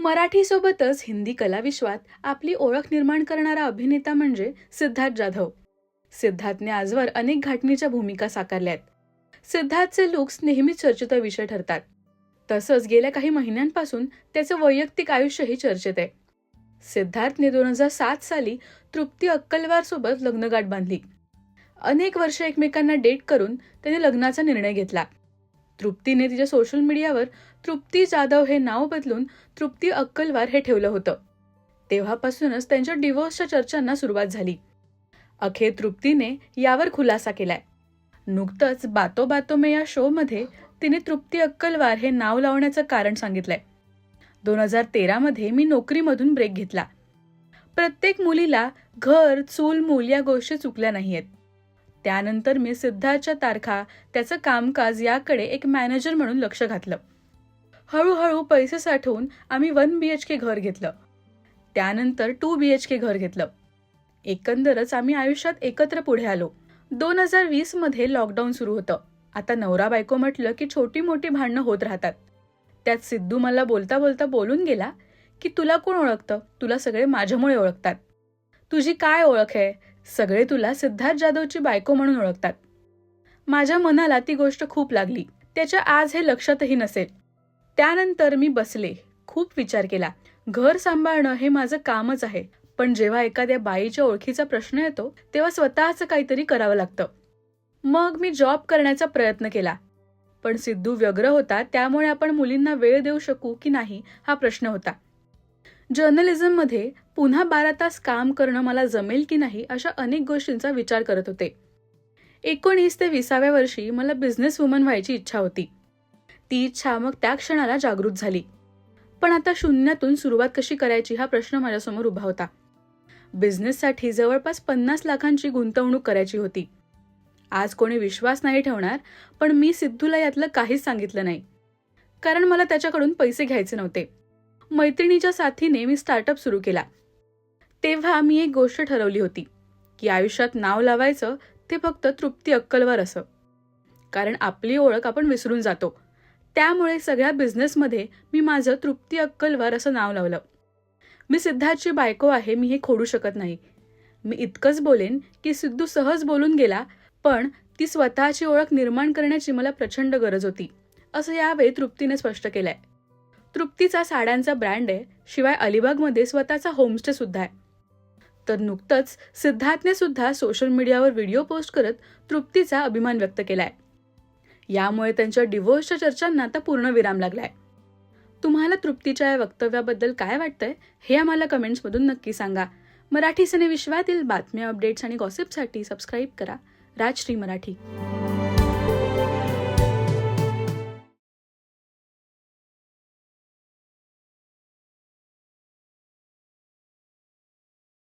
मराठीसोबतच हिंदी कलाविश्वात आपली ओळख निर्माण करणारा अभिनेता म्हणजे सिद्धार्थ जाधव. सिद्धार्थने आजवर अनेक घाटणीच्या भूमिका साकारल्या आहेत सिद्धार्थचे लुक्स नेहमीच चर्चेचा विषय ठरतात. तसंच गेल्या काही महिन्यांपासून त्याचं वैयक्तिक आयुष्यही चर्चेत आहे. सिद्धार्थने दोन हजार सात साली तृप्ती अक्कलवार सोबत लग्नगाठ बांधली. अनेक वर्ष एकमेकांना डेट करून त्याने लग्नाचा निर्णय घेतला. तृप्तीने तिच्या सोशल मीडियावर तृप्ती जाधव हे नाव बदलून तृप्ती अक्कलवार हे ठेवलं होतं. तेव्हापासूनच त्यांच्या डिवोर्सच्या चर्चांना सुरुवात झाली. अखेर तृप्तीने यावर खुलासा केलाय. नुकतंच बातो बातो मे या शोमध्ये तिने तृप्ती अक्कलवार हे नाव लावण्याचं कारण सांगितलंय. दोन हजार तेरामध्ये मी नोकरीमधून ब्रेक घेतला. प्रत्येक मुलीला घर चूल मूल या गोष्टी चुकल्या नाही आहेत त्यानंतर मी सिद्धार्थच्या तारखा त्याचं कामकाज याकडे एक मॅनेजर म्हणून लक्ष घातलं. हळूहळू पैसे साठवून आम्ही वन बी एच के घर घेतलं. त्यानंतर टू बी एच के घर घेतलं. एकंदरच आम्ही आयुष्यात एकत्र पुढे आलो. दोन हजार वीसमध्ये लॉकडाऊन सुरू होतं. आता नवरा बायको म्हटलं की छोटी मोठी भांडणं होत राहतात. त्यात सिद्धू मला बोलता बोलता बोलून गेला की तुला कोण ओळखतं? तुला सगळे माझ्यामुळे ओळखतात. तुझी काय ओळख आहे? सगळे तुला सिद्धार्थ जाधवची बायको म्हणून ओळखतात. माझ्या मनाला ती गोष्ट खूप लागली. त्याच्या आज हे लक्षातही नसेल. त्यानंतर मी बसले. खूप विचार केला. घर सांभाळणं हे माझं कामच आहे. पण जेव्हा एखाद्या बाईच्या ओळखीचा प्रश्न येतो तेव्हा स्वतःचं काहीतरी करावं लागतं. मग मी जॉब करण्याचा प्रयत्न केला. पण सिद्धू व्यग्र होता त्यामुळे आपण मुलींना वेळ देऊ शकू की नाही हा प्रश्न होता. जर्नलिझममध्ये पुन्हा बारा तास काम करणं मला जमेल की नाही अशा अनेक गोष्टींचा विचार करत होते. एकोणीस ते विसाव्या वर्षी मला बिझनेस वुमन व्हायची इच्छा होती. ती इच्छा मग त्या क्षणाला जागृत झाली. पण आता शून्यातून सुरुवात कशी करायची हा प्रश्न माझ्यासमोर उभा होता. बिझनेससाठी जवळपास पन्नास लाखांची गुंतवणूक करायची होती. आज कोणी विश्वास नाही ठेवणार पण मी सिद्धूला यातलं काहीच सांगितलं नाही. कारण मला त्याच्याकडून पैसे घ्यायचे नव्हते. मैत्रिणीच्या साथीने मी स्टार्टअप सुरू केला. तेव्हा मी एक गोष्ट ठरवली होती की आयुष्यात नाव लावायचं ते फक्त तृप्ती अक्कलवर असं. कारण आपली ओळख आपण विसरून जातो. त्यामुळे सगळ्या बिझनेसमध्ये मी माझं तृप्ती अक्कलवर असं नाव लावलं. मी सिद्धार्थची बायको आहे मी हे खोडू शकत नाही. मी इतकंच बोलेन की सिद्धू सहज बोलून गेला पण ती स्वतःची ओळख निर्माण करण्याची मला प्रचंड गरज होती असं यावेळी तृप्तीने स्पष्ट केलंय. तृप्तीचा साड्यांचा ब्रँड आहे शिवाय अलिबागमध्ये स्वतःचा होमस्टे सुद्धा आहे. तर नुकतंच सिद्धार्थने सुद्धा सोशल मीडियावर व्हिडिओ पोस्ट करत तृप्तीचा अभिमान व्यक्त केलाय. यामुळे त्यांच्या डिवोर्सच्या चर्चांना आता पूर्ण विराम लागलाय. तुम्हाला तृप्तीच्या या वक्तव्याबद्दल काय वाटतंय हे आम्हाला कमेंट्समधून नक्की सांगा. मराठी सिने विश्वातील बातम्या अपडेट्स आणि गॉसिपसाठी सबस्क्राईब करा. राजश्री मराठी.